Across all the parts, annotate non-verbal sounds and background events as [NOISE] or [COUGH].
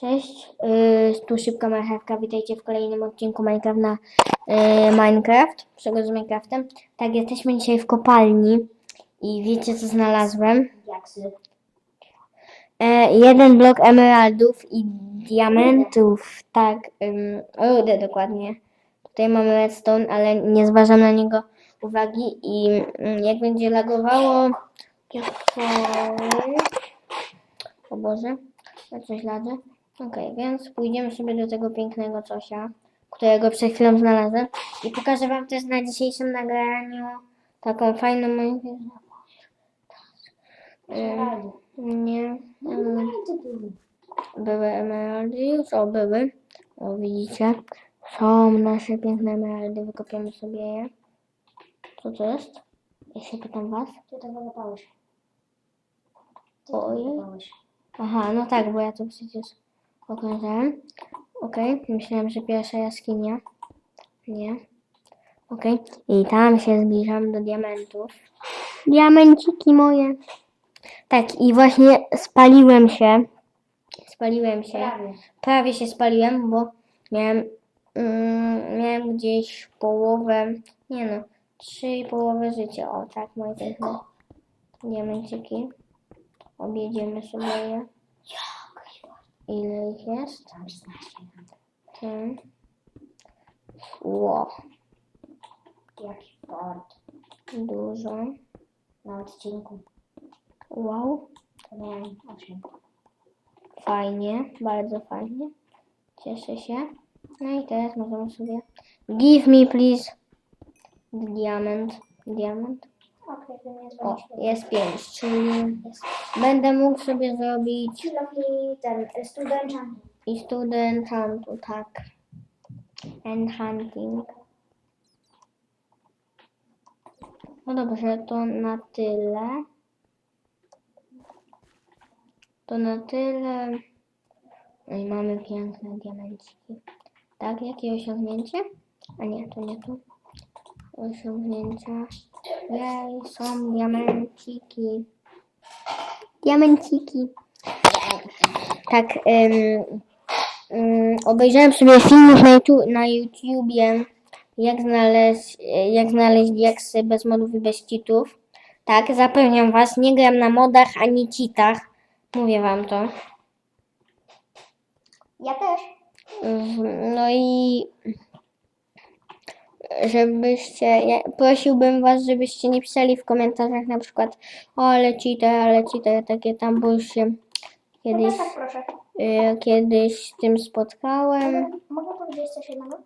Cześć, yy, tu szybka marchewka, witajcie w kolejnym odcinku Minecraft na yy, Minecraft, przygód z Minecraftem. Tak, jesteśmy dzisiaj w kopalni i wiecie co znalazłem? Jaksy. E, jeden blok emeraldów i diamentów, tak, rudę dokładnie. Tutaj mamy redstone, ale nie zważam na niego uwagi i mm, jak będzie lagowało, to o Boże, ja coś ladzę. Okej, więc pójdziemy sobie do tego pięknego cosia, którego przed chwilą znalazłem i pokażę wam też na dzisiejszym nagraniu taką fajną moją... Ym, nie, ym, były emeraldy już, o były, o widzicie, są nasze piękne emeraldy, wykopiemy sobie je. Co to jest? Ja się pytam was. Ty to wykopałeś. Oj. Aha, no tak, bo ja to przecież pokazałem. Okej, myślałem, że pierwsza jaskinia. Nie. Okej, i tam się zbliżam do diamentów. Diamenciki moje. Tak, i właśnie spaliłem się. Spaliłem się. Prawie. Prawie się spaliłem, bo miałem, mm, miałem gdzieś połowę, nie no, trzy i połowę życia. O tak, moje piękne diamenciki. Objedziemy sobie je. Ile ich jest? Tam 16. Ten. Ło, Jaki fort. dużo. Na odcinku. Wow, To miałem 8. fajnie, bardzo fajnie. Cieszę się. No i teraz możemy sobie. Give me please. Diament. Diament. Okej, to nie jest O, 20. jest 5, czyli będę mógł sobie zrobić Chwilowni ten e, student enchanting. i student huntu, tak. And hunting. No dobrze, to na tyle. To na tyle. No i mamy piękne diamenciki. Tak, jakie osiągnięcie? A nie, to nie tu. Osiągnięcia. Jej, są diamenciki. Diamenciki. Tak, obejrzałem sobie filmów na, YouTube, na YouTubie, jak znaleźć, jak znaleźć diaksy bez modów i bez cheatów. Tak, zapewniam was, nie gram na modach ani cheatach. Mówię wam to. Ja też. No i żebyście, ja prosiłbym was, żebyście nie pisali w komentarzach na przykład o ale cheater, ale cheater, takie tam, bo już się kiedyś, też tak proszę. y, kiedyś z tym spotkałem. Mogę, powiedzieć coś jednego?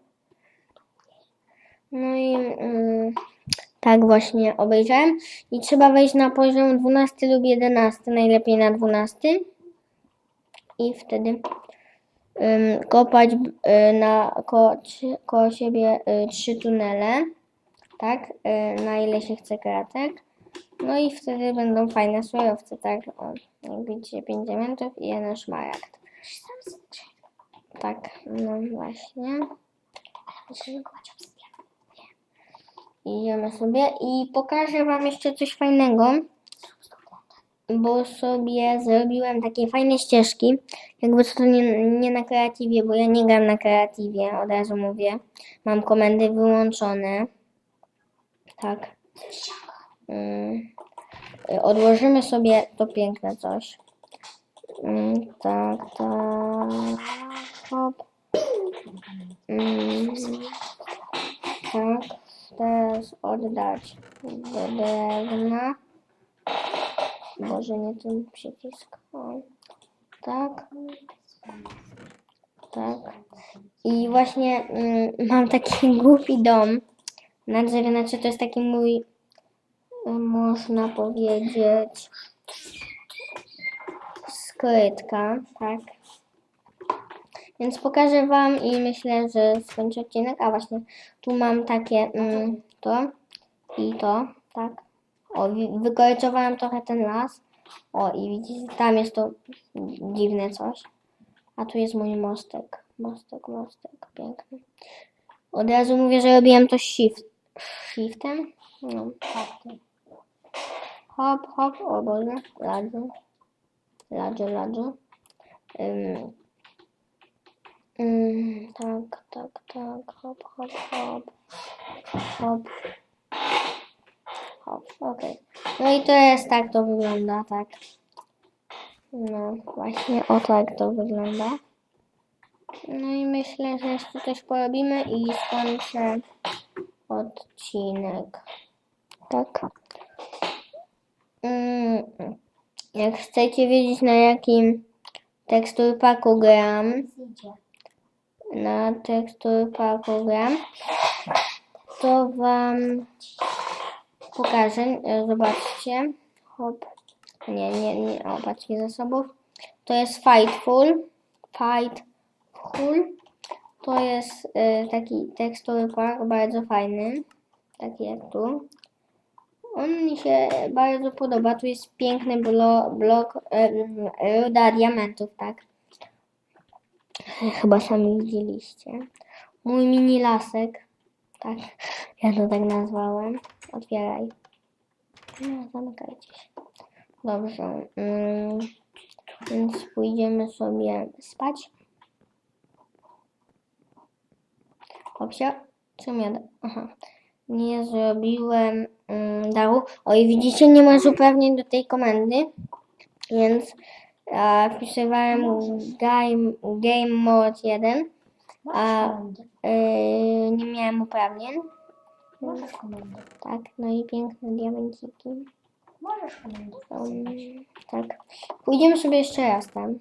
No i mm, tak właśnie obejrzałem i trzeba wejść na poziom 12 lub 11, najlepiej na 12 i wtedy kopać y, na trzy- koło siebie y, trzy tunele, tak, y, na ile się chce kratek. No i wtedy będą fajne surowce, tak, o, jak widzicie 5 diamentów i jeden szmaragd. Tak, no właśnie. Idziemy sobie i pokażę Wam jeszcze coś fajnego, bo sobie zrobiłem takie fajne ścieżki. Jakby to nie, nie na kreatywie, bo ja nie gram na kreatywie, od razu mówię. Mam komendy wyłączone. Tak. Mm. Odłożymy sobie to piękne coś. Mm, tak, tak. Hop. Mm. Tak, teraz oddać drewna. Boże, nie ten przycisk. Tak. Tak. I właśnie mm, mam taki [LAUGHS] głupi dom na drzewie, znaczy to jest taki mój, można powiedzieć, skrytka, tak. Więc pokażę Wam i myślę, że skończę odcinek. A właśnie, tu mam takie mm, to i to, tak. O, wykończowałem trochę ten las. O, i widzicie, tam jest to dziwne coś. A tu jest mój mostek. Mostek, mostek, piękny. Od razu mówię, że robiłem to shift. Shiftem? No, tak. Hop, hop, o Boże, ladzu. Ladzu, ladzu. Ym, Mm, tak, tak, tak. Hop, hop, hop. Hop. Okej. No i to jest tak to wygląda, tak. No właśnie, o tak to wygląda. No i myślę, że jeszcze coś porobimy i skończę odcinek. Tak. Mm, jak chcecie wiedzieć na jakim teksturpaku gram, na teksturpaku gram, to wam pokażę. E, Zobaczcie. Hop. Nie, nie, nie. O, patrzcie zasobów. To jest Fightful. Fightful. To jest e, taki teksturpak bardzo fajny. Taki jak tu. On mi się bardzo podoba. Tu jest piękny blo, blok e, ruda diamentów, tak. Chyba sami widzieliście. Mój mini lasek. Tak, ja to tak nazwałem. Otwieraj. No, zamykajcie się. Dobrze. Mm, więc pójdziemy sobie spać. Hopsia. Co ja... Aha. Nie zrobiłem mm, dału. Oj, widzicie, nie ma uprawnień do tej komendy. Więc e, wpisywałem game, game mode 1, a e, nie miałem uprawnień. Możesz komendy. Tak, no i piękne diamenciki. Możesz komendy. Um, tak. Pójdziemy sobie jeszcze raz tam.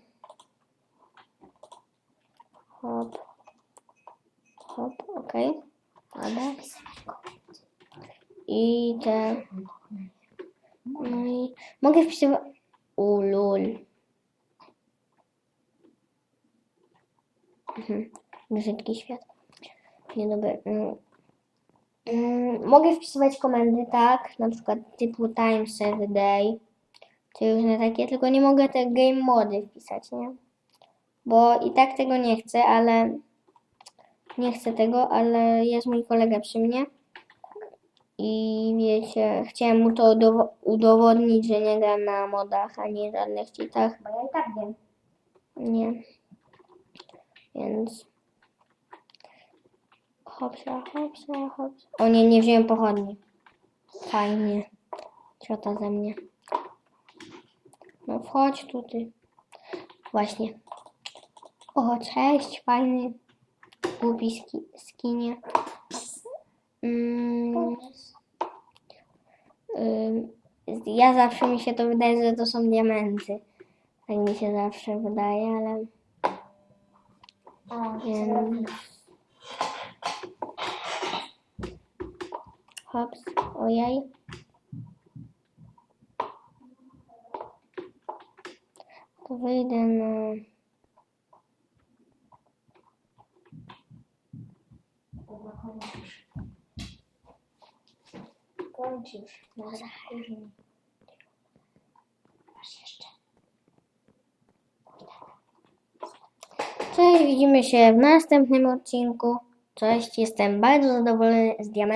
Hop. Hop, okej. Dobra. I te... No i mogę wpisywać... Ulul. Mhm. Brzydki świat. Niedobry. Mm. Mm, Mogę wpisywać komendy, tak, na przykład typu time save day, czy różne takie, tylko nie mogę te game mody wpisać, nie? Bo i tak tego nie chcę, ale nie chcę tego, ale jest mój kolega przy mnie i wiecie, chciałem mu to udowo- udowodnić, że nie gram na modach ani żadnych cheatach, Bo ja i tak wiem. nie. Więc hopsa, hopsa, hopsa. O nie, nie wziąłem pochodni. Fajnie. Ciota ze mnie. No wchodź tutaj. Właśnie. O, cześć, fajny. Głupi ski, skinie. Mm, ym, ja zawsze mi się to wydaje, że to są diamenty. Tak mi się zawsze wydaje, ale... O, Więc... Hops, ojej. To wyjdę na... Kończysz. No później. Masz jeszcze. Cześć, widzimy się w następnym odcinku. Cześć, jestem bardzo zadowolony z diamentów.